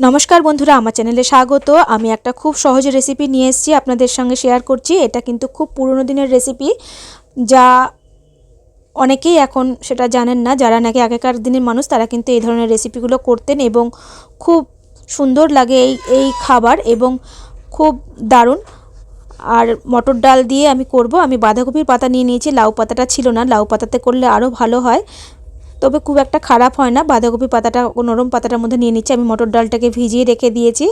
নমস্কার বন্ধুরা, আমার চ্যানেলে স্বাগত। আমি একটা খুব সহজ রেসিপি নিয়ে এসেছি, আপনাদের সঙ্গে শেয়ার করছি। এটা কিন্তু খুব পুরনো দিনের রেসিপি যা অনেকেই এখন সেটা জানেন না। যারা নাকি আগেকার দিনের মানুষ, তারা কিন্তু এই ধরনের রেসিপিগুলো করতেন এবং খুব সুন্দর লাগে এই এই খাবার এবং খুব দারুণ। আর মটর ডাল দিয়ে আমি করব। আমি বাঁধাকপির পাতা নিয়ে নিয়েছি, লাউ পাতাটা ছিল না। লাউ পাতাতে করলে আরও ভালো হয়। তবে খুব একটা খারাপ হয় না। বাঁধাকপি পাতাটা, নরম পাতাটার মধ্যে নিয়ে নিচ্ছি। আমি মটর ডালটাকে ভিজিয়ে রেখে দিয়েছি।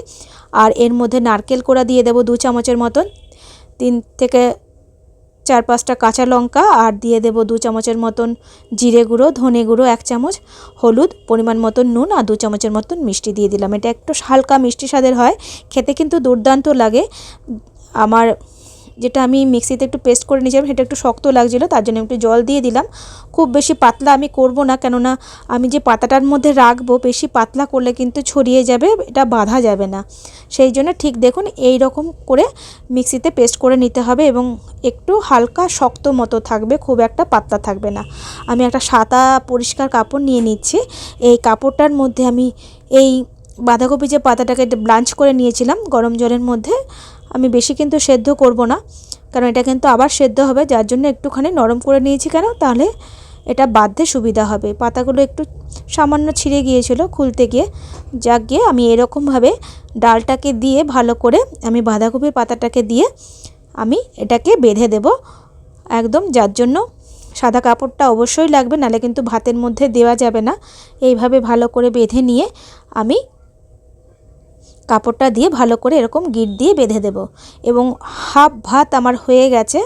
আর এর মধ্যে নারকেল কোড়া দিয়ে দেবো দু চামচের মতন। তিন থেকে চার পাঁচটা কাঁচা লঙ্কা আর দিয়ে দেবো দু চামচের মতন জিরে গুঁড়ো, ধনে গুঁড়ো এক চামচ, হলুদ, পরিমাণ মতন নুন আর দু চামচের মতন মিষ্টি দিয়ে দিলাম। এটা একটু হালকা মিষ্টি স্বাদের হয়। খেতে কিন্তু দুর্দান্ত লাগে। আমার যেটা আমি মিক্সিতে একটু পেস্ট করে নিয়েছিলাম, সেটা একটু শক্ত লাগছিল, তার জন্য একটু জল দিয়ে দিলাম। খুব বেশি পাতলা আমি করব না, কেননা আমি যে পাতাটার মধ্যে রাখব, বেশি পাতলা করলে কিন্তু ছড়িয়ে যাবে, এটা বাঁধা যাবে না। সেই জন্য ঠিক দেখুন, এই রকম করে মিক্সিতে পেস্ট করে নিতে হবে এবং একটু হালকা শক্ত মতো থাকবে, খুব একটা পাতলা থাকবে না। আমি একটা সাদা পরিষ্কার কাপড় নিয়ে নিচ্ছি। এই কাপড়টার মধ্যে আমি এই বাঁধাকপি যে পাতাটাকে ব্লাঞ্চ করে নিয়েছিলাম, গরম জলের মধ্যে আমি বেশি কিন্তু সেদ্ধ করব না, কারণ এটা কিন্তু আবার সেদ্ধ হবে, যার জন্য একটুখানি নরম করে নিয়েছি কেন? তাহলে এটা বাঁধতে সুবিধা হবে। পাতাগুলো একটু সামান্য ছিঁড়ে গিয়েছিল খুলতে গিয়ে। যাক গিয়ে আমি এরকমভাবে ডালটাকে দিয়ে ভালো করে আমি বাঁধাকপির পাতাটাকে দিয়ে আমি এটাকে বেঁধে দেব। একদম যার জন্য সাদা কাপড়টা অবশ্যই লাগবে নাহলে কিন্তু ভাতের মধ্যে দেওয়া যাবে না। এইভাবে ভালো করে বেঁধে নিয়ে আমি কাপড়টা দিয়ে ভালো করে এরকম গিট দিয়ে বেঁধে দেব। এবং হাফ ভাত আমার হয়ে গেছে,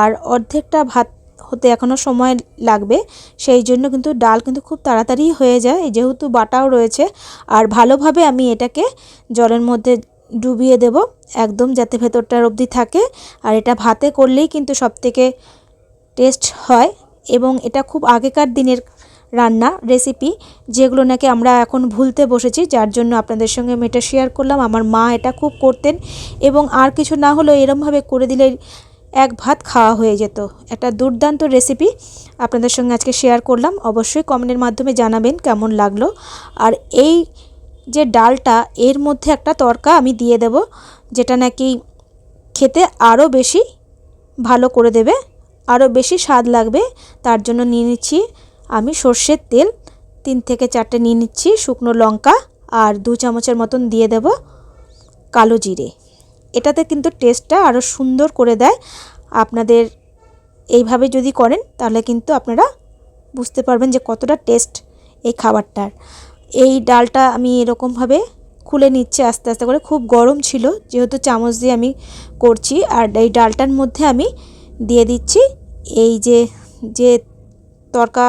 আর অর্ধেকটা ভাত হতে এখনও সময় লাগবে। সেই জন্য কিন্তু ডাল কিন্তু খুব তাড়াতাড়ি হয়ে যায়, যেহেতু বাটাও রয়েছে। আর ভালোভাবে আমি এটাকে জলের মধ্যে ডুবিয়ে দেব, একদম যাতে ভেতরটার অবধি থাকে। আর এটা ভাতে করলেই কিন্তু সবথেকে টেস্ট হয়। এবং এটা খুব আগেকার দিনের রান্না রেসিপি যেগুলো নাকি আমরা এখন ভুলতে বসেছি, যার জন্য আপনাদের সঙ্গে আমি এটা শেয়ার করলাম। আমার মা এটা খুব করতেন এবং আর কিছু না হলেও এরমভাবে করে দিলে এক ভাত খাওয়া হয়ে যেত। একটা দুর্দান্ত রেসিপি আপনাদের সঙ্গে আজকে শেয়ার করলাম। অবশ্যই কমেন্টের মাধ্যমে জানাবেন কেমন লাগল। আর এই যে ডালটা, এর মধ্যে একটা তরকা আমি দিয়ে দেব, যেটা নাকি খেতে আরও বেশি ভালো করে দেবে আরও বেশি স্বাদ লাগবে, তার জন্য নিয়ে নিচ্ছি আমি সর্ষের তেল তিন থেকে চারটে নিয়ে নিচ্ছি শুকনো লঙ্কা আর দু চামচের মতন দিয়ে দেব কালো জিরে। এটাতে কিন্তু টেস্টটা আরও সুন্দর করে দেয়। আপনাদের এইভাবে যদি করেন, তাহলে কিন্তু আপনারা বুঝতে পারবেন যে কতটা টেস্ট এই খাবারটার। এই ডালটা আমি এরকমভাবে খুলে নিচ্ছে আস্তে আস্তে করে। খুব গরম ছিল, যেহেতু চামচ দিয়ে আমি করছি আর এই ডালটার মধ্যে আমি দিয়ে দিচ্ছি। এই যে যে তরকা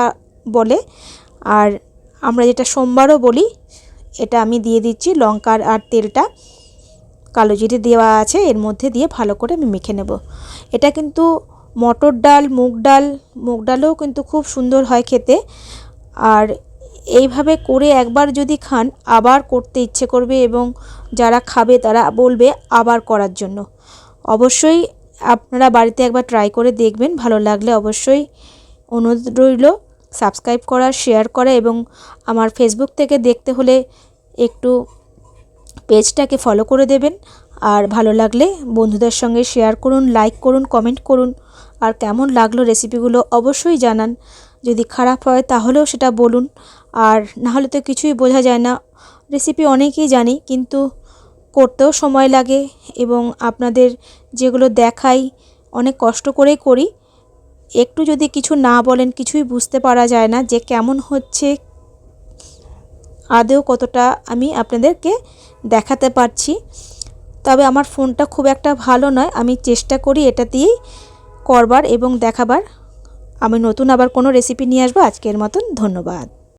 বলে। আর আমরা যেটা সোমবারও বলি, এটা আমি দিয়ে দিচ্ছি লঙ্কার আর তেলটা। কালো জিরে দেওয়া আছে, এর মধ্যে দিয়ে ভালো করে আমি মেখে নেব। এটা কিন্তু মটর ডাল, মুগ ডাল, মুগ ডালও কিন্তু খুব সুন্দর হয় খেতে। আর এইভাবে করে একবার যদি খান, আবার করতে ইচ্ছে করবে এবং যারা খাবে তারা বলবে আবার করার জন্য। অবশ্যই আপনারা বাড়িতে একবার ট্রাই করে দেখবেন, ভালো লাগলে অবশ্যই অনুরোধ রইল। সাবস্ক্রাইব করা, শেয়ার করা এবং আমার ফেসবুক থেকে দেখতে হলে একটু পেজটাকে ফলো করে দেবেন। আর ভালো লাগলে বন্ধুদের সঙ্গে শেয়ার করুন লাইক করুন কমেন্ট করুন। আর কেমন লাগল রেসিপিগুলো অবশ্যই জানান। যদি খারাপ হয় তাহলেও সেটা বলুন। আর নাহলে তো কিছুই বোঝা যায় না। রেসিপি অনেকেই জানি, কিন্তু করতেও সময় লাগে এবং আপনাদের যেগুলো দেখাই, অনেক কষ্ট করেই করি। একটু যদি কিছু না বলেন, কিছুই বুঝতে পারা যায় না যে কেমন হচ্ছে। আদেও কতটা আমি আপনাদেরকে দেখাতে পারছি। তবে আমার ফোনটা খুব একটা ভালো নয়। আমি চেষ্টা করি এটা দিয়েই করবার এবং দেখাবার। আমি নতুন আবার কোনো রেসিপি নিয়ে আসব। আজকের মতন ধন্যবাদ।